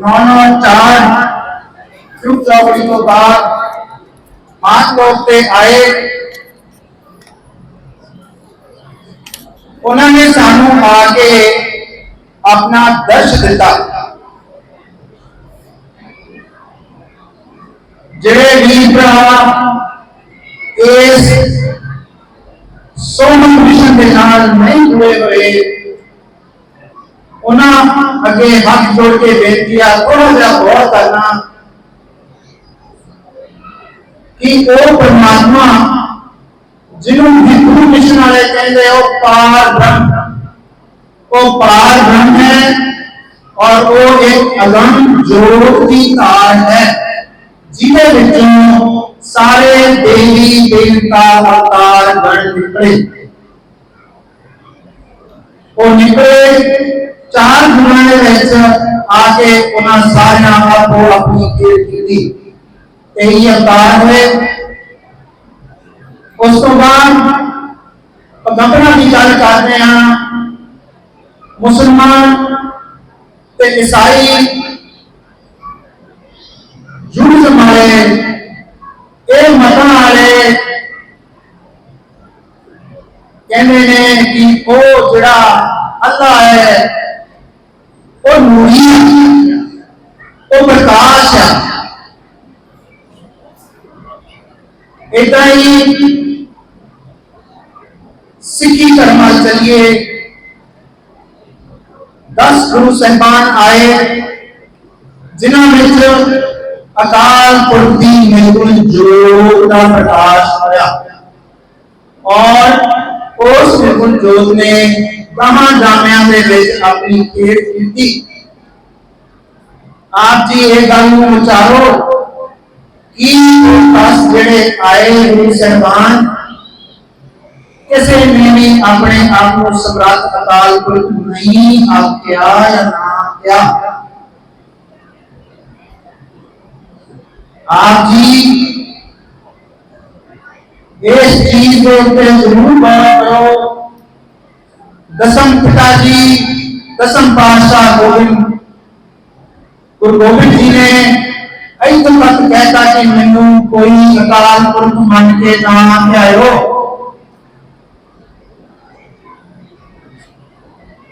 ਨੌ ਨੌ ਚਾਰ ਗਰੁੱਪ ਚੌਕੜੀ ਤੋਂ ਬਾਅਦ ਮਾਨ ਲੋਕ ਤੇ ਆਏ ਉਹਨਾਂ ਨੇ ਸਾਨੂੰ ਆ ਕੇ ਆਪਣਾ ਦਰਸ਼ ਦਿੱਤਾ ਜਿਹੜੇ ਵੀਰ ਭਰਾ ਇਸ ਸੋਮਨ ਮਿਸ਼ਨ ਦੇ ਨਾਲ ਨਹੀਂ ਜੁੜੇ ਹੋਏ ਉਹਨਾਂ ਅੱਗੇ ਹੱਥ ਜੋੜ ਕੇ ਬੇਨਤੀ ਆ ਥੋੜਾ ਜਿਹਾ ਗੌਰ ਕਰਨਾ ਕਿ ਉਹ ਪਰਮਾਤਮਾ ਜਿਹਨੂੰ ਹਿੰਦੂ ਮਿਸ਼ਨ ਵਾਲੇ ਕਹਿੰਦੇ ਆ, ਉਹ ਪਾਰ ਬ੍ਰਹਮ ਉਹ ਪਾਰ ਬ੍ਰਹਮ ਹੈ ਔਰ ਉਹ ਇੱਕ ਅਗੰਮ ਜੋਤ ਦੀ ਤਾਰ ਹੈ ਜਿਹਦੇ ਵਿੱਚੋਂ ਸਾਰੇ ਦੇਵੀ ਦੇਵਤਾ ਅਵਤਾਰ ਬਣ ਨਿਕਲੇ ਉਹ ਨਿਕਲੇ ਚਾਰ ਗੁਣਾਂ ਦੇ ਵਿੱਚ ਆ ਕੇ ਉਹਨਾਂ ਸਾਰਿਆਂ ਆਪੋ ਆਪਣੀ ਕੇਰ ਕੀਤੀ ਇਹੀ ਅਵਤਾਰ ਹੋਏ ਉਸ ਤੋਂ ਬਾਅਦ ਪਗੰਬਰਾਂ ਦੀ ਗੱਲ ਕਰਦੇ ਹਾਂ ਮੁਸਲਮਾਨ ਤੇ ਈਸਾਈ ਜੂਸ ਵਾਲੇ ਇਹ ਮਤਾਂ ਵਾਲੇ ਕਹਿੰਦੇ ਨੇ ਕਿ ਉਹ ਜਿਹੜਾ ਅੱਲਾ ਹੈ ਉਹ ਨੂਰੀ ਹੈ ਉਹ ਪ੍ਰਕਾਸ਼ ਹੈ ਇਦਾਂ ਹੀ ਸਿੱਖੀ ਧਰਮ ਵੱਲ ਚੱਲੀਏ 10 ਗੁਰੂ ਸਾਹਿਬਾਨ ਆਏ ਜਿਨ੍ਹਾਂ ਵਿੱਚ ਅਕਾਲ ਪੁਰਖ ਦੀ ਨਿਰਗੁਣ ਜੋਤ ਦਾ ਪ੍ਰਕਾਸ਼ ਹੋਇਆ ਔਰ ਉਸ ਨਿਰਗੁਣ ਜੋਤ ਨੇ ਬ੍ਰਹਮਾ ਜਾਮਿਆਂ ਦੇ ਵਿੱਚ ਆਪਣੀ ਖੇਡ ਕੀਤੀ ਆਪ ਜੀ ਇਹ ਗੱਲ ਨੂੰ ਵਿਚਾਰੋ ਕਿ ਉਹ ਦਸ ਜਿਹੜੇ ਆਏ ਗੁਰੂ ਸਾਹਿਬਾਨ ਕਿਸੇ ਨੇ ਵੀ ਆਪਣੇ ਆਪ ਨੂੰ ਸਮਰਾਟ ਅਕਾਲ ਪੁਰਖ ਨਹੀਂ ਆਖਿਆ ਜਾਂ ਨਾ ਆਖਿਆ ਆਪ ਜੀ इस चीज़ के ज़रूर गौर करो। दसम पिताजी, दसम पातशाह गोविंद। गुरु गोविंद जी ने कई तो वक्त कहता कि मैं कोई अकाल पुरख मन के ना आयो।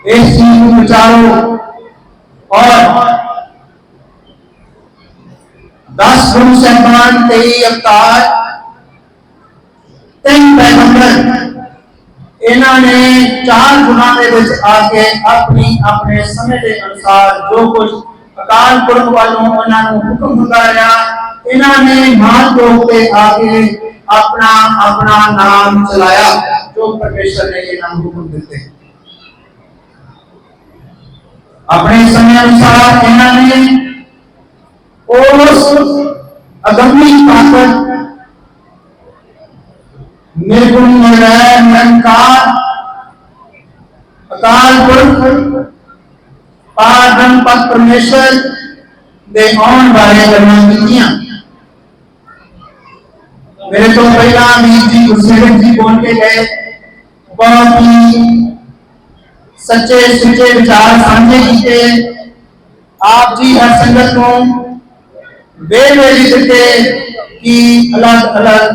इस चीज़ को विचारो और दस गुरु साहबान तेई अवतार ਤਿੰਨ ਪੈਗੰਬਰ ਇਹਨਾਂ ਨੇ ਚਾਰ ਗੁਣਾਂ ਦੇ ਵਿੱਚ ਆ ਕੇ ਆਪਣੀ ਆਪਣੇ ਸਮੇਂ ਦੇ ਅਨੁਸਾਰ ਜੋ ਕੁਝ ਅਕਾਲ ਪੁਰਖ ਵੱਲੋਂ ਉਹਨਾਂ ਨੂੰ ਹੁਕਮ ਹੁੰਦਾ ਰਿਹਾ ਇਹਨਾਂ ਨੇ ਮਾਨ ਲੋਕ ਤੇ ਆ ਕੇ ਆਪਣਾ ਆਪਣਾ ਨਾਮ ਚਲਾਇਆ ਜੋ ਪਰਮੇਸ਼ਰ ਨੇ ਇਹਨਾਂ ਨੂੰ ਹੁਕਮ ਦਿੱਤੇ ਆਪਣੇ ਸਮੇਂ ਅਨੁਸਾਰ ਇਹਨਾਂ ਨੇ ਉਸ ਅਗੰਮੀ ਤਾਕਤ ਨਿਰਗੁਣ ਨਿਰਵੈਰ ਨਿਰੰਕਾਰ ਅਕਾਲ ਪੁਰਖ ਪਾਰਬ੍ਰਹਮ ਪਤ ਪਰਮੇਸ਼ਰ ਦੇ ਆਉਣ ਬਾਰੇ ਗੱਲਾਂ ਕੀਤੀਆਂ ਮੇਰੇ ਤੋਂ ਪਹਿਲਾਂ ਵੀਰ ਜੀ ਗੁਰਸੇਵਕ ਜੀ ਬੋਲ ਕੇ ਗਏ ਬਹੁਤ ਹੀ ਸੱਚੇ ਸੁੱਚੇ ਵਿਚਾਰ ਸਾਂਝੇ ਕੀਤੇ ਆਪ ਜੀ ਹਰ ਸੰਗਤ ਨੂੰ ਵੇਲੇ ਦਿੱਤੇ ਕਿ ਅਲੱਗ ਅਲੱਗ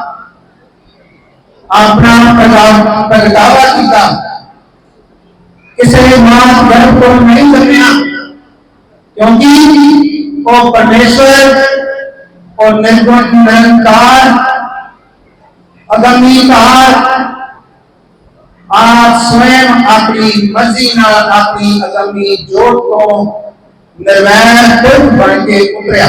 ਆਪਣਾ ਪ੍ਰਗਟਾ- ਪ੍ਰਗਟਾਵਾ ਕੀਤਾ ਕਿਸੇ ਮਾਂ ਗਰਭ ਤੋਂ ਨਹੀਂ ਜੰਮਿਆ ਕਿਉਂਕਿ ਉਹ ਪਰਮੇਸ਼ਰ और निर्गुण निरंकार अगमीकार आप स्वयं अपनी मर्जी ਨਾਲ ਆਪਣੀ ਅਗੰਮੀ ਜੋਤ ਤੋਂ ਨਿਰਵੈਰ ਪੁਰਖ ਬਣ ਕੇ ਉਤਰਿਆ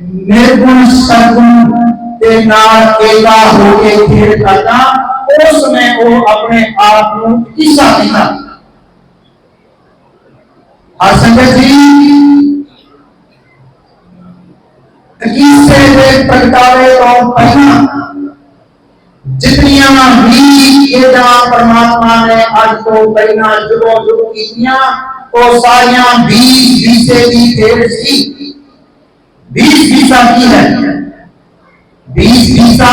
निर्गुण सगुण के नाल एका हो के खेल उस समय वो अपने आप को ईसा कहता हर संगत जी। ईसे के प्रगटावे तो पहला जितनिया भी एदा परमात्मा ने आज तो पहला वो सारिया भी ईसे की खेल सी। ਸੀ 20 ਵਿਸਾ ਕੀ ਹੈ 20 ਵਿਸਾ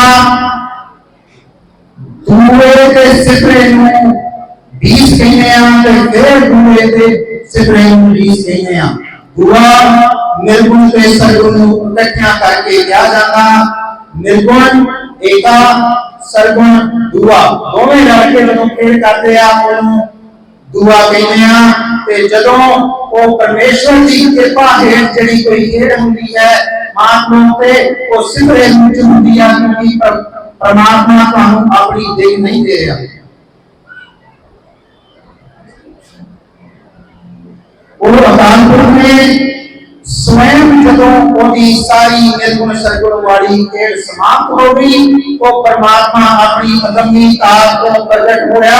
ਦੂਏ ਤੇ ਸਿਫਰੇ ਨੂੰ 20 ਕਹਿੰਦੇ ਆ ਤੇ ਫਿਰ ਦੂਏ ਤੇ ਸਿਫਰੇ ਨੂੰ 20 ਕਹਿੰਦੇ ਆ ਦੂਆ ਨਿਰਗੁਣ ਤੇ ਸਰਗੁਣ ਨੂੰ ਇਕੱਠਿਆਂ ਕਰਕੇ ਕਿਹਾ ਜਾਂਦਾ ਨਿਰਗੁਣ ਏਕਾ ਸਰਗੁਣ ਦੂਆ ਦੋਵੇਂ ਰਲ ਕੇ ਜਦੋਂ ਖੇਡ ਕਰਦੇ ਆ ਉਹਨੂੰ ਦੂਆ ਕਹਿੰਦੇ ਆ ਤੇ ਜਦੋਂ ਉਹ ਪਰਮੇਸ਼ਵਰ ਦੀ ਕਿਰਪਾ ਹੇਠ ਜਿਹੜੀ ਕੋਈ ਖੇਡ ਹੁੰਦੀ ਹੈ ਮਾਨਵ ਤੇ ਉਹ ਸਿਮਰੇ ਵਿੱਚ ਹੁੰਦੀ ਆ ਕਿਉਂਕਿ ਪਰ- ਪਰਮਾਤਮਾ ਤੁਹਾਨੂੰ ਆਪਣੀ ਦੇਖ ਨਹੀਂ ਦੇ ਰਿਹਾ ਉਹ ਅਕਾਲ ਪੁਰਖ ਨੇ स्वयं ਜਦੋਂ ਉਹਦੀ ਸਾਰੀ ਨਿਰਗੁਣ ਸਰਗੁਣ ਵਾਲੀ ਖੇਡ ਸਮਾਪਤ ਹੋ ਗਈ ਉਹ ਪਰਮਾਤਮਾ ਆਪਣੀ ਅਗੰਮੀ ਤਾਕਤ ਤੋਂ ਪ੍ਰਗਟ ਹੋਇਆ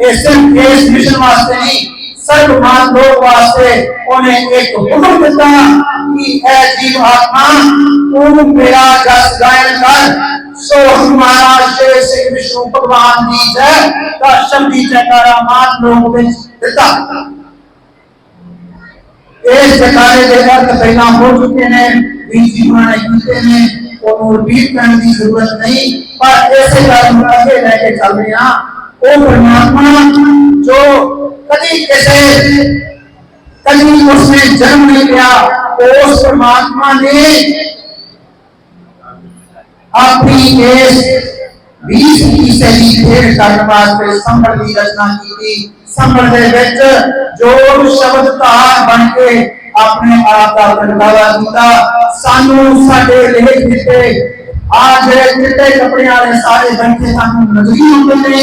ये सिर्फ़ मिशन वास्ते नहीं सर्व मान वास्ते उन्हें एक हुक्म देता कि ए जीव आत्मा, तू मेरा जस गायन कर। सो हमारा श्री श्री विष्णु भगवान की जय का शब्द जयकारा मान लोग में देता। देश जयकारे के अर्थ पहला हो चुके हैं बीच जीवन जीते हैं, और रिपीट करने की ज़रूरत नहीं, पर ऐसे कारण लेके चल रहे हैं। वो परमात्मा, जो कभी कैसे कभी उसने जन्म नहीं लिया तो उस परमात्मा ने अपनी देश बीस की रचना की थी। के जो शब्द तार बन के अपने आप का प्रगटावा सानू साडे लेख दिते आज चिट्टे कपड़े वाले सारे बन के सानू नजरी ने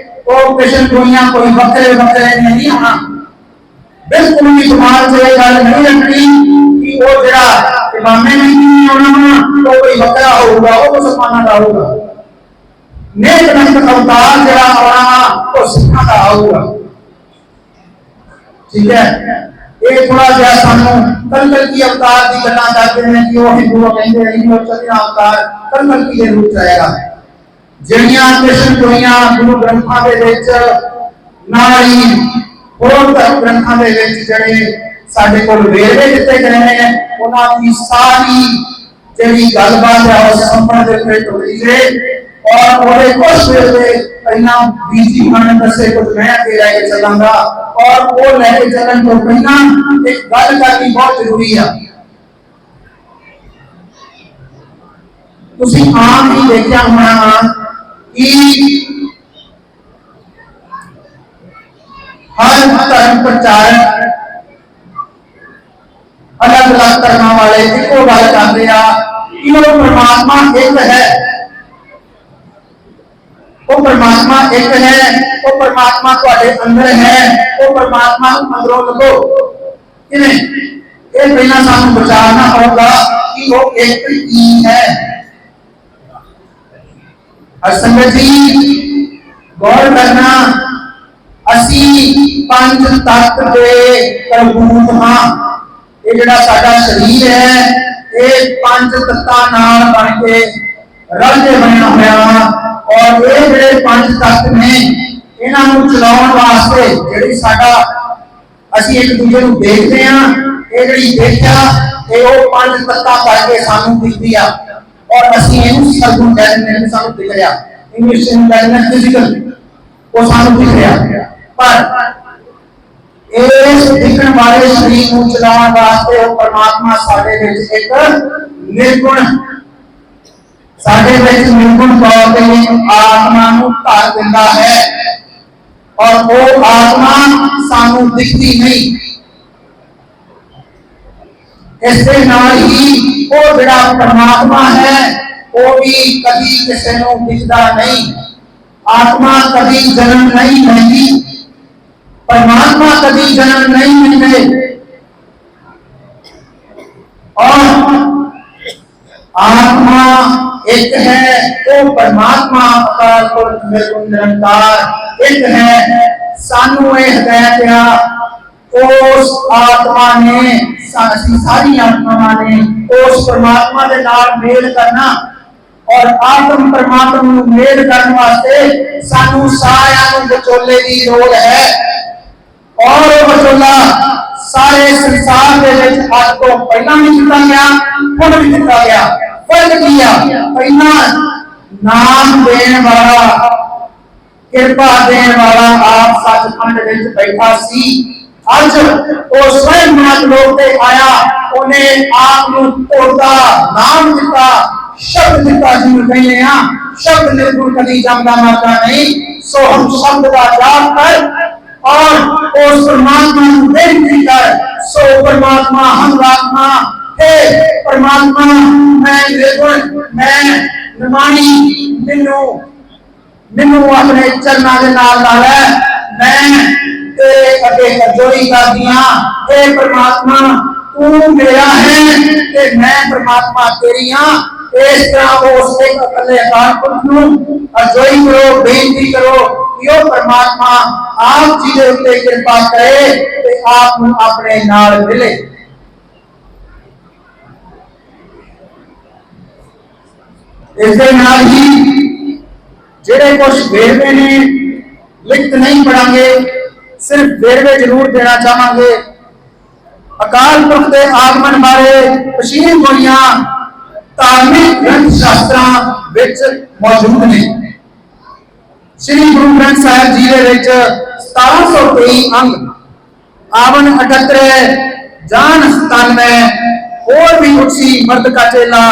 ऑक्यूपेशन दुनिया कोई बकरे बकरे नहीं, हाँ। बिल्कुल भी समाज से गल नहीं लगती कि वो जरा इमामे नहीं होना तो कोई बकरा होगा, वो तो मुसलमान का होगा। नेक नस्त अवतार जरा होना वो सिखा का होगा। ठीक है? ये थोड़ा जहा सानू कलकल की अवतार की गल करते हैं कि वो हिंदू कहते हैं अवतार कलकल की ज़रूर आएगा ਜਿਹੜੀਆਂ ਕ੍ਰਿਸ਼ਨ ਕੋਈਆਂ ਗੁਰੂ ਗ੍ਰੰਥਾਂ ਦੇ ਵਿੱਚ ਨਾਲ ਹੀ ਹੋਰ ਗ੍ਰੰਥਾਂ ਦੇ ਵਿੱਚ ਜਿਹੜੇ ਸਾਡੇ ਕੋਲ ਵੇਰਵੇ ਦਿੱਤੇ ਗਏ ਨੇ, ਉਹਨਾਂ ਦੀ ਸਾਰੀ ਜਿਹੜੀ ਗੱਲਬਾਤ ਹੈ ਉਹ ਸੰਪੂਰਨ ਦੇ ਉੱਤੇ ਟੁੱਟੀ ਹੈ ਔਰ ਉਹਦੇ ਕੁਝ ਵੇਲੇ ਪਹਿਲਾਂ ਬੀਜੀ ਮਨ ਦੱਸੇ ਕੁਝ ਮੈਂ ਅੱਗੇ ਲੈ ਕੇ ਚੱਲਾਂਗਾ ਔਰ ਉਹ ਲੈ ਕੇ ਚੱਲਣ ਤੋਂ ਪਹਿਲਾਂ ਇੱਕ ਗੱਲ ਕਰਨੀ ਬਹੁਤ ਜ਼ਰੂਰੀ ਆ। ਤੁਸੀਂ ਆਮ ਹੀ ਦੇਖਿਆ ਹੋਣਾ ਕਿ ਹਰ ਧਰਮ ਪ੍ਰਚਾਰਕ ਅਲੱਗ ਅਲੱਗ ਧਰਮਾਂ ਵਾਲੇ ਇੱਕੋ ਗੱਲ ਕਰਦੇ ਆ ਕਿ ਉਹ ਪਰਮਾਤਮਾ ਇੱਕ ਹੈ ਉਹ ਪਰਮਾਤਮਾ ਇੱਕ ਹੈ ਉਹ ਪਰਮਾਤਮਾ ਤੁਹਾਡੇ ਅੰਦਰ ਹੈ ਉਹ ਪਰਮਾਤਮਾ ਨੂੰ ਅੰਦਰੋਂ ਲੱਭੋ ਕਿਵੇਂ ਇਹ ਪਹਿਲਾਂ ਸਾਨੂੰ ਵਿਚਾਰਨਾ ਹੋਊਗਾ ਕਿ ਉਹ ਇੱਕ ਹੀ ਹੈ ਅਸੰਗਤ ਜੀ ਗੌਰ ਕਰਨਾ, ਅਸੀਂ ਪੰਜ ਤੱਤ ਦੇ ਪ੍ਰਭੂਤ ਹਾਂ ਇਹ ਜਿਹੜਾ ਸਾਡਾ ਸਰੀਰ ਹੈ, ਇਹ ਪੰਜ ਤੱਤਾਂ ਨਾਲ ਬਣ ਕੇ ਰਲ ਕੇ ਬਣਿਆ ਹੋਇਆ। ਔਰ ਇਹ ਜਿਹੜੇ ਪੰਜ ਤੱਤ ਨੇ, ਇਹਨਾਂ ਨੂੰ ਚਲਾਉਣ ਵਾਸਤੇ ਜਿਹੜੀ ਸਾਡਾ, ਅਸੀਂ ਇੱਕ ਦੂਜੇ ਨੂੰ ਦੇਖਦੇ ਆ ਇਹ ਜਿਹੜੀ ਦੇਖਿਆ, ਇਹ ਉਹ ਪੰਜ ਤੱਤਾਂ ਕਰਕੇ ਸਾਨੂੰ ਦਿਖਦੀ ਆ। ਔਰ ਅਸੀਂ ਇਹਨੂੰ ਸਰਗੁਣ ਕਹਿੰਦੇ ਨੇ ਸਾਨੂੰ ਦਿਖ ਰਿਹਾ ਇੰਗਲਿਸ਼ ਨੂੰ ਕਹਿੰਦੇ ਨੇ ਫਿਜ਼ੀਕਲ ਉਹ ਸਾਨੂੰ ਦਿਖ ਰਿਹਾ ਪਰ ਇਸ ਦਿਖਣ ਵਾਲੇ ਸਰੀਰ ਨੂੰ ਚਲਾਉਣ ਵਾਸਤੇ ਉਹ ਪਰਮਾਤਮਾ ਸਾਡੇ ਵਿੱਚ ਇੱਕ ਨਿਰਗੁਣ ਸਾਡੇ ਵਿੱਚ ਨਿਰਗੁਣ ਤੌਰ ਤੇ ਇੱਕ ਆਤਮਾ ਨੂੰ ਧਾਰ ਦਿੰਦਾ ਹੈ ਔਰ ਉਹ ਆਤਮਾ ਸਾਨੂੰ ਦਿਖਦੀ ਨਹੀਂ ਇਸ ਦੇ ਨਾਲ परमात्मा है, वो भी कभी किसी नहीं। आत्मा कभी जन्म नहीं लेती, परमात्मा कभी जन्म नहीं मिलते और आत्मा एक है तो परमात्मा अकार निरंकार। एक है, सानू ये हदायत ਉਸ ਆਤਮਾ ਨੇ ਸਾਡੀ ਸਾਰੀ ਆਤਮਾ ਨੇ ਉਸ ਪਰਮਾਤਮਾ ਦੇ ਨਾਲ ਮੇਲ ਕਰਨਾ ਔਰ ਆਤਮ ਪਰਮਾਤਮਾ ਨੂੰ ਮੇਲ ਕਰਨ ਵਾਸਤੇ ਸਾਨੂੰ ਸਾਰਿਆਂ ਨੂੰ ਵਿਚੋਲੇ ਦੀ ਲੋੜ ਹੈ। ਔਰ ਉਹ ਵਿਚੋਲਾ ਸਾਰੇ ਸੰਸਾਰ ਦੇ ਵਿੱਚ ਅੱਜ ਤੋਂ ਪਹਿਲਾਂ ਵੀ ਦਿੱਤਾ ਗਿਆ, ਹੁਣ ਵੀ ਦਿੱਤਾ ਗਿਆ। ਫ਼ਰਕ ਕੀ ਆ? ਪਹਿਲਾਂ ਨਾਮ ਦੇਣ ਵਾਲਾ, ਕਿਰਪਾ ਦੇਣ ਵਾਲਾ ਆਪ ਸੱਚਖੰਡ ਵਿੱਚ ਬੈਠਾ ਸੀ। ਅੱਜ ਉਹ ਸਵੈੰ ਮਾਤ ਲੋਕ ਤੇ ਆਇਆ ਉਹਨੇ ਆਪ ਨੂੰ ਤੋੜਦਾ ਨਾਮ ਦਿੱਤਾ ਸ਼ਬਦ ਦਿੱਤਾ ਜਿਹਨੂੰ ਕਹਿੰਦੇ ਆ ਸ਼ਬਦ ਨਿਰਗੁਣ ਕਦੀ ਜਮਦਾ ਮਾਰਦਾ ਨਹੀਂ ਸੋ ਹਮ ਸ਼ਬਦ ਦਾ ਜਾਪ ਕਰ और उस परमात्मा को बेनती कर सो परमात्मा हम आत्मा हे परमात्मा मैं निर्गुण मैं ਨਿਮਾਣੀ ਮੈਨੂੰ ਮੈਨੂੰ ਆਪਣੇ ਚਰਨਾਂ ਦੇ ਨਾਲ ਲਾ परमात्मा, तू मेरा है, ते मैं परमात्मा तेरी हाँ। इस तरह उसके कले कार करो, बेनती करो यो परमात्मा आप जी दे उते कृपा करे आप अपने नाल मिले। इस नाल ही जेड़े कुछ वेरवे ने ਲਿਖਤ ਨਹੀਂ ਪੜਾਂਗੇ, ਸਿਰਫ ਵੇਰਵੇ ਜ਼ਰੂਰ ਦੇਣਾ ਚਾਹਾਂਗੇ। ਅਕਾਲ ਪੁਰਖ ਦੇ ਆਗਮਨ ਬਾਰੇ ਪਛੀਨ ਗੋਲੀਆਂ ਧਾਰਮਿਕ ਗ੍ਰੰਥ ਸ਼ਾਸਤਰਾਂ ਵਿੱਚ ਮੌਜੂਦ ਨੇ। ਸ੍ਰੀ ਗੁਰੂ ਗ੍ਰੰਥ ਸਾਹਿਬ ਜੀ ਦੇ ਵਿੱਚ 1723 ਅੰਗ ਆਵਨ 78 ਜਾਨ 97 ਹੋਰ ਵੀ ਉਠੀ ਮਰਦ ਕਾ ਚੇਲਾ,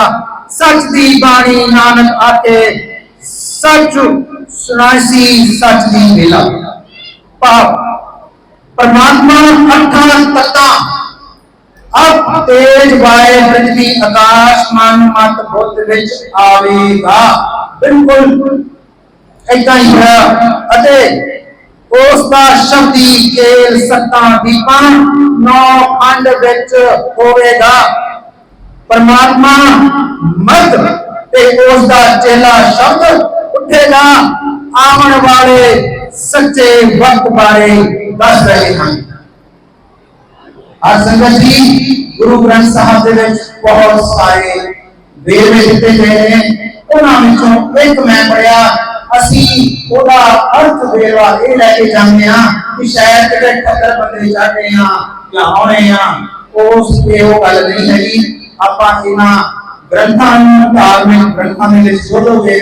ਸੱਚ ਦੀ ਬਾਣੀ ਨਾਨਕ ਆਕੇ ਸੱਚ ਸੁਨਾਸੀ ਸੱਚ ਦੀ ਮੇਲਾ ਭਾਵ, ਪਰਮਾਤਮਾ ਅੱਠਾਂ ਤੱਤਾਂ ਅਬ ਤੇਜ ਵਾਏ ਪ੍ਰithvi ਆਕਾਸ਼ ਮਨ ਮਤ ਬੁੱਧ ਵਿੱਚ ਆਵੇਗਾ। ਬਿਲਕੁਲ ਏਦਾਂ ਹੀ ਹੋਇਆ ਅਤੇ ਉਸ ਦਾ ਸ਼ਬਦੀ ਕੇਲ ਸੱਤਾਂ ਦੀਪਾਂ ਨੌ ਖੰਡ ਵਿੱਚ ਹੋਵੇਗਾ। ਪਰਮਾਤਮਾ ਮਰਦ ਤੇ ਉਸ ਦਾ ਚੇਲਾ ਸ਼ਬਦ ਉੱਠੇਗਾ ਆਉਣ ਵਾਲੇ ਸੱਚੇ ਵਕਤ ਬਾਰੇ ਦੱਸ ਰਹੇ ਹਨ। ਅੱਜ ਸੰਗਤ ਜੀ, ਗੁਰੂ ਗ੍ਰੰਥ ਸਾਹਿਬ ਦੇ ਵਿੱਚ ਬਹੁਤ ਸਾਰੇ ਵੇਰਵੇ ਦਿੱਤੇ ਗਏ ਨੇ। ਉਹਨਾਂ ਵਿੱਚੋਂ ਇੱਕ ਮੈਂ ਪੜਿਆ ਅਸੀਂ ਉਹਦਾ ਅਰਥ ਵੇਰਵਾ ਇਹ ਲੈ ਕੇ ਜਾਂਦੇ ਹਾਂ ਕਿ ਸ਼ਾਇਦ ਜਿਹੜੇ ਠੱਗਰ ਬੰਦੇ ਚਾਹਦੇ ਆ ਜਾਂ ਆਉਣੇ ਆ ਉਸ ਤੇ ਉਹ ਗੱਲ ਨਹੀਂ ਹੈਗੀ। ਆਪਾਂ ਇਹਨਾਂ ब्रह्मांड में ब्रह्मा में जैसे छोड़ोगे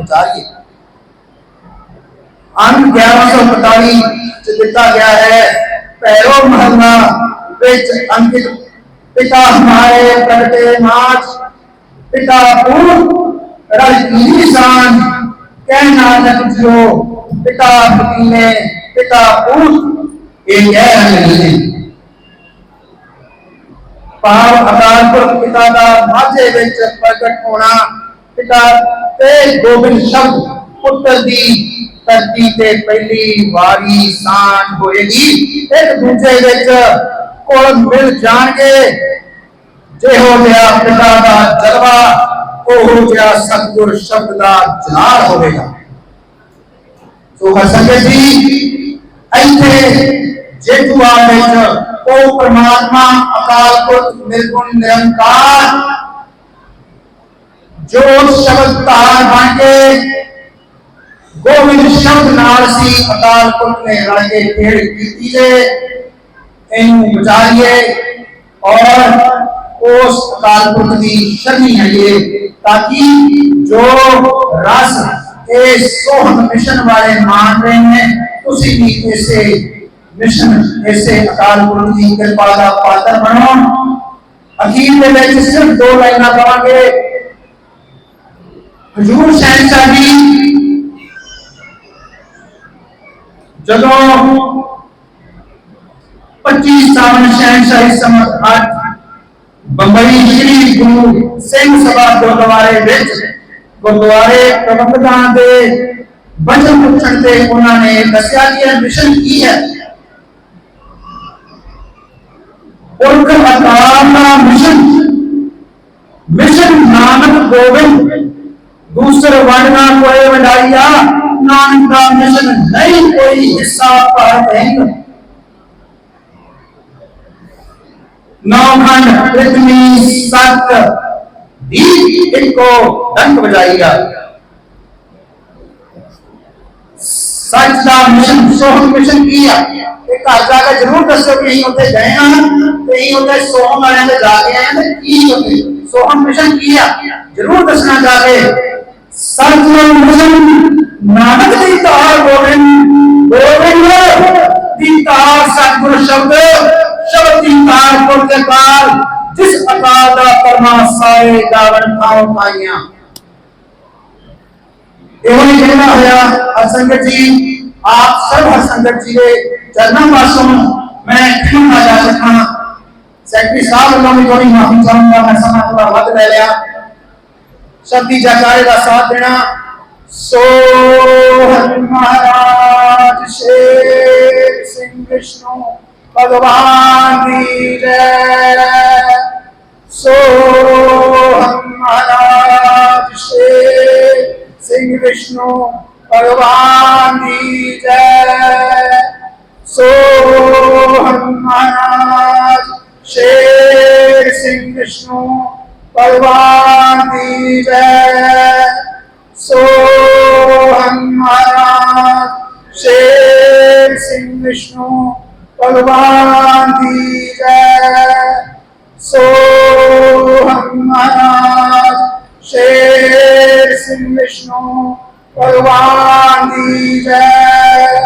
बताइए अंग ग्यारह सौ बताली से लिखा गया है, पैरो महँगा विच अंकित, पिता हमारे करते नाच, पिता पूर्व रजनी शान कह नानक जियो पिता पति ने पिता पूर्व, ये कह रहे हैं। ਇਹ ਅਕਾਲ ਪੁਰਖ ਪਿਤਾ ਦਾ ਮਾਝੇ ਵਿੱਚ ਪ੍ਰਗਟ ਹੋਣਾ, ਪਿਤਾ ਤੇ ਗੋਬਿੰਦ ਸ਼ਬਦ ਪੁੱਤਰ ਦੀ ਧਰਤੀ ਤੇ ਪਹਿਲੀ ਵਾਰੀ ਸਾਂਝ ਹੋਏਗੀ। ਇੱਕ ਦੂਜੇ ਵਿੱਚ ਕੋਲ ਮਿਲ ਜਾਣਗੇ। ਜਿਹੋ ਜਿਹਾ ਪਿਤਾ ਦਾ ਜਲਵਾ ਉਹ ਜਿਹਾ ਸਤਿਗੁਰ ਸ਼ਬਦ ਦਾ ਜਲਾਲ ਹੋਵੇਗਾ। ਸੋ ਹਸੰਗਤ ਜੀ, ਇੱਥੇ ਜੇਤੂਆ ਵਿੱਚ वो परमात्मा अकाल पुरुष निर्गुण निरंकार जो शब्द तार बन के गोविंद शब्द नाल सी अकाल पुरुष ने रल के पेड़ की है, इन बचाइए और उस अकाल पुरुष की शनि है ये ताकि जो रस के सोहन मिशन वाले मान रहे हैं, उसी भी इसे मिशन ऐसे अकाल पुरख की कृपा का पात्र बनो अखीर में मैं सिर्फ़ दो लाइना कहांगे हजूर शहनशाह जी 25 साल आज बंबई श्री गुरु सिंह सभा गुरुद्वारे ਵਿੱਚ ਗੁਰਦੁਆਰੇ ਪ੍ਰਬੰਧਕਾਂ ਦੇ ਬਚਨ उनका अकामना मिशन मिशन नानक गोविंद, दूसरे वर्णना कोई बढ़ाइया नानक का मिशन नहीं, कोई हिस्सा पर देंगे नौखंड पृथ्वी सत्य दीप इनको दंड बजाइया। सच का मिशन सोहन मिशन किया। ਘਰ ਜਾ ਕੇ ਜ਼ਰੂਰ ਦੱਸੋ ਕਿ ਅਸੀਂ ਉੱਥੇ ਗਏ ਹਾਂ ਤੇ ਅਸੀਂ ਉੱਥੇ ਸੋਹਣ ਵਾਲਿਆਂ ਦੇ ਜਾ ਕੇ ਆਏ ਤੇ ਕੀ ਉੱਥੇ? ਸੋਹਣ ਮਿਸ਼ਨ ਕੀ ਆ? ਜ਼ਰੂਰ ਦੱਸਣਾ ਜਾ ਕੇ। ਸੱਚ ਮਿਸ਼ਨ ਨਾਨਕ ਦੀ ਤਾਰ ਗੋਬਿੰਦ ਗੋਬਿੰਦ ਦੀ ਤਾਰ ਸਤਿਗੁਰ ਸ਼ਬਦ ਸ਼ਬਦ ਦੀ ਤਾਰ ਗੁਰ ਦੇ ਕਾਲ ਜਿਸ ਅਕਾਲ ਦਾ ਪਰਮਾ ਸਾਰੇ ਗਾਵਨ ਥਾਉ ਪਾਈਆਂ ਇਹੋ ਹੀ ਕਹਿਣਾ ਹੋਇਆ, ਹਰਸੰਗਤ ਜੀ ਆਪ ਸਭ ਹਰਸੰਗਤ ਜੀ ਦੇ ਚਰਨਾਂ ਪਾਸੋਂ ਮੈਂ ਕਿਉਂ ਆ ਜਾ ਸਕਾਂ ਸੈਕਟਰੀ ਸਾਹਿਬ ਵੱਲੋਂ ਵੀ ਥੋੜੀ ਮਾਫੀ ਚਾਹੁੰਦਾ ਮੈਂ ਸਮਾਂ ਥੋੜਾ ਵੱਧ ਲੈ ਲਿਆ ਸ਼ਬਦੀ ਜਕਾਰੇ ਦਾ ਸਾਥ ਦੇਣਾ ਸੋ ਹਰਿ ਮਹਾਰਾਜ ਸ਼ੇਰ ਸਿੰਘ ਵਿਸ਼ਨੂੰ ਭਗਵਾਨ ਦੀ ਜੈ ਸੋ ਹਰਿ ਮਹਾਰਾਜ ਸ਼ੇਰ ਸਿੰਘ ਵਿਸ਼ਨੂੰ भगवान की जय। सो हनुमान शेर सिंह विष्णु, भगवान की जय। सो हनुमान शेर सिंह विष्णु, भगवान की जय। सो हनुमान शेर सिंह विष्णु ਭਗਵਾਨ ਦੀ ਜੈ।